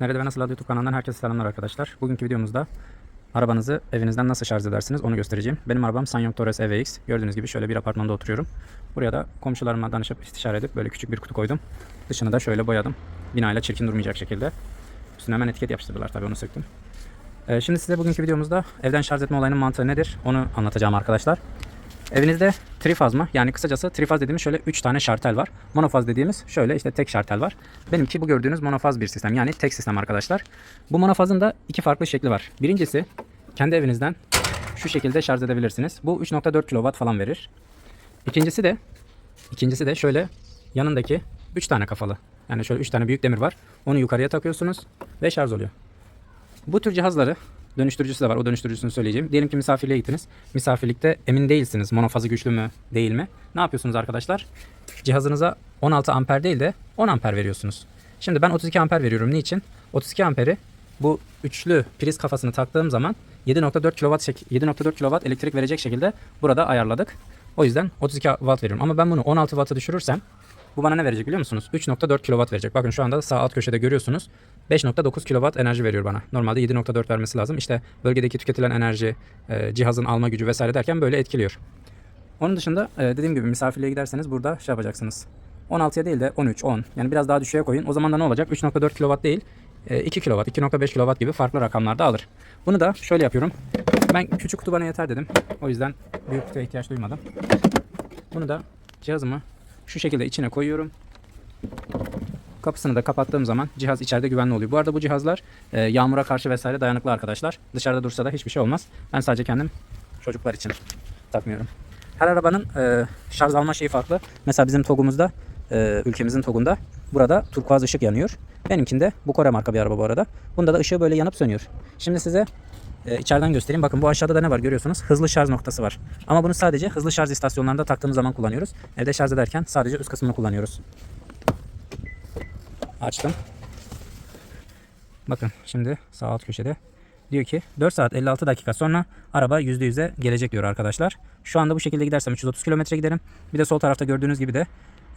Nerede ve Nasıl Radyo YouTube kanalından herkese selamlar arkadaşlar. Bugünkü videomuzda arabanızı evinizden nasıl şarj edersiniz onu göstereceğim. Benim arabam Sanyong Torres EVX. Gördüğünüz gibi şöyle bir apartmanda oturuyorum. Buraya da komşularıma danışıp istişare edip böyle küçük bir kutu koydum. Dışını da şöyle boyadım. Binayla çirkin durmayacak şekilde. Üstüne hemen etiket yapıştırdılar tabii onu söktüm. Ee, şimdi size bugünkü videomuzda evden şarj etme olayının mantığı nedir onu anlatacağım arkadaşlar. Evinizde trifaz mı? Yani kısacası trifaz dediğimiz şöyle 3 tane şartel var. Monofaz dediğimiz şöyle işte tek şartel var. Benimki bu gördüğünüz monofaz bir sistem. Yani tek sistem arkadaşlar. Bu monofazın da iki farklı şekli var. Birincisi kendi evinizden şu şekilde şarj edebilirsiniz. Bu 3.4 kW falan verir. İkincisi de ikincisi de şöyle yanındaki 3 tane kafalı. Yani şöyle 3 tane büyük demir var. Onu yukarıya takıyorsunuz ve şarj oluyor. Bu tür cihazları dönüştürücüsü de var. O dönüştürücüsünü söyleyeceğim. Diyelim ki misafirliğe gittiniz. Misafirlikte emin değilsiniz monofazı güçlü mü değil mi? Ne yapıyorsunuz arkadaşlar? Cihazınıza 16 amper değil de 10 amper veriyorsunuz. Şimdi ben 32 amper veriyorum. Niçin? 32 amperi bu üçlü priz kafasını taktığım zaman 7.4 kW şek- 7.4 kW elektrik verecek şekilde burada ayarladık. O yüzden 32 watt veriyorum. Ama ben bunu 16 watt'a düşürürsem bu bana ne verecek biliyor musunuz? 3.4 kW verecek. Bakın şu anda sağ alt köşede görüyorsunuz. 5.9 kW enerji veriyor bana. Normalde 7.4 vermesi lazım. İşte bölgedeki tüketilen enerji, e, cihazın alma gücü vesaire derken böyle etkiliyor. Onun dışında e, dediğim gibi misafirliğe giderseniz burada şey yapacaksınız. 16'ya değil de 13, 10 yani biraz daha düşüğe koyun. O zaman da ne olacak? 3.4 kW değil e, 2 kW, 2.5 kW gibi farklı rakamlarda alır. Bunu da şöyle yapıyorum. Ben küçük kutu bana yeter dedim. O yüzden büyük kutuya ihtiyaç duymadım. Bunu da cihazımı şu şekilde içine koyuyorum. Kapısını da kapattığım zaman cihaz içeride güvenli oluyor. Bu arada bu cihazlar e, yağmura karşı vesaire dayanıklı arkadaşlar. Dışarıda dursa da hiçbir şey olmaz. Ben sadece kendim çocuklar için takmıyorum. Her arabanın e, şarj alma şeyi farklı. Mesela bizim TOG'umuzda, e, ülkemizin TOG'unda burada turkuaz ışık yanıyor. Benimkinde bu Kore marka bir araba bu arada. Bunda da ışığı böyle yanıp sönüyor. Şimdi size e, içeriden göstereyim. Bakın bu aşağıda da ne var görüyorsunuz? Hızlı şarj noktası var. Ama bunu sadece hızlı şarj istasyonlarında taktığımız zaman kullanıyoruz. Evde şarj ederken sadece üst kısmını kullanıyoruz. Açtım. Bakın şimdi sağ alt köşede diyor ki 4 saat 56 dakika sonra araba %100'e gelecek diyor arkadaşlar. Şu anda bu şekilde gidersem 330 km giderim. Bir de sol tarafta gördüğünüz gibi de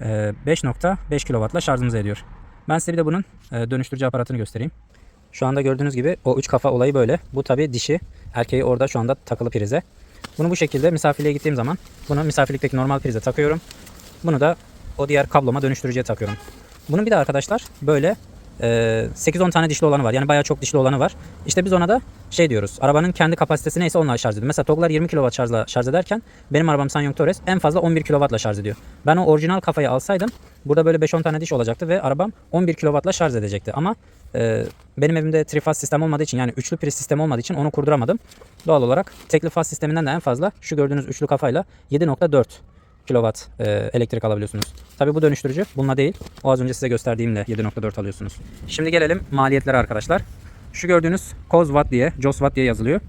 e, 5.5 kW'la şarjımızı ediyor. Ben size bir de bunun e, dönüştürücü aparatını göstereyim. Şu anda gördüğünüz gibi o 3 kafa olayı böyle. Bu tabi dişi. Erkeği orada şu anda takılı prize. Bunu bu şekilde misafirliğe gittiğim zaman bunu misafirlikteki normal prize takıyorum. Bunu da o diğer kabloma dönüştürücüye takıyorum. Bunun bir de arkadaşlar böyle 8-10 tane dişli olanı var. Yani bayağı çok dişli olanı var. İşte biz ona da şey diyoruz. Arabanın kendi kapasitesi neyse onunla şarj ediyor. Mesela TOG'lar 20 kW şarjla şarj ederken benim arabam Sanyong Torres en fazla 11 kW'la şarj ediyor. Ben o orijinal kafayı alsaydım burada böyle 5-10 tane diş olacaktı ve arabam 11 kW'la şarj edecekti. Ama e, benim evimde trifaz sistem olmadığı için yani üçlü priz sistemi olmadığı için onu kurduramadım. Doğal olarak tekli faz sisteminden de en fazla şu gördüğünüz üçlü kafayla 7.4 kilowatt e, elektrik alabiliyorsunuz. Tabii bu dönüştürücü bununla değil. O az önce size gösterdiğimle 7.4 alıyorsunuz. Şimdi gelelim maliyetlere arkadaşlar. Şu gördüğünüz Coz Watt diye, Jos Watt diye yazılıyor.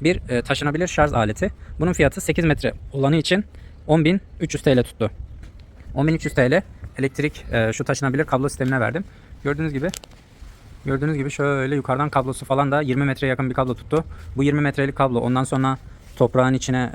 Bir e, taşınabilir şarj aleti. Bunun fiyatı 8 metre olanı için 10.300 TL tuttu. 10.300 TL elektrik e, şu taşınabilir kablo sistemine verdim. Gördüğünüz gibi Gördüğünüz gibi şöyle yukarıdan kablosu falan da 20 metreye yakın bir kablo tuttu. Bu 20 metrelik kablo ondan sonra toprağın içine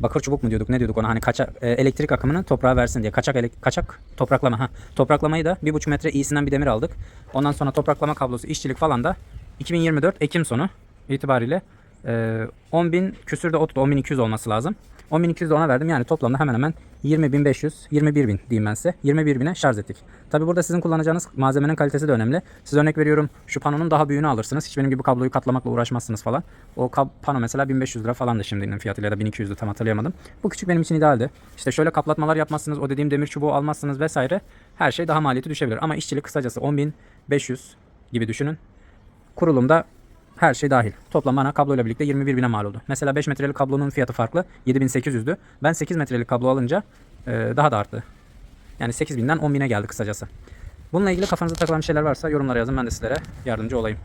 bakır çubuk mu diyorduk ne diyorduk ona? Hani kaçak e, elektrik akımını toprağa versin diye. Kaçak elek- kaçak topraklama ha. Topraklamayı da 1,5 metre iyisinden bir demir aldık. Ondan sonra topraklama kablosu işçilik falan da 2024 Ekim sonu itibariyle e, 10.000 küsür de oturdu 10.200 olması lazım. 10.200 de ona verdim yani toplamda hemen hemen 20.500 21.000 diyeyim ben size 21.000'e şarj ettik. Tabi burada sizin kullanacağınız malzemenin kalitesi de önemli. Siz örnek veriyorum şu panonun daha büyüğünü alırsınız. Hiç benim gibi kabloyu katlamakla uğraşmazsınız falan. O pano mesela 1500 lira falan da şimdinin fiyatıyla ya da 1200'dü tam hatırlayamadım. Bu küçük benim için idealdi. İşte şöyle kaplatmalar yapmazsınız. O dediğim demir çubuğu almazsınız vesaire. Her şey daha maliyeti düşebilir. Ama işçilik kısacası 10.500 gibi düşünün. Kurulumda her şey dahil. Toplam bana kabloyla birlikte 21 bine mal oldu. Mesela 5 metrelik kablonun fiyatı farklı. 7800'dü. Ben 8 metrelik kablo alınca e, daha da arttı. Yani 8000'den 10.000'e geldi kısacası. Bununla ilgili kafanıza takılan şeyler varsa yorumlara yazın. Ben de sizlere yardımcı olayım.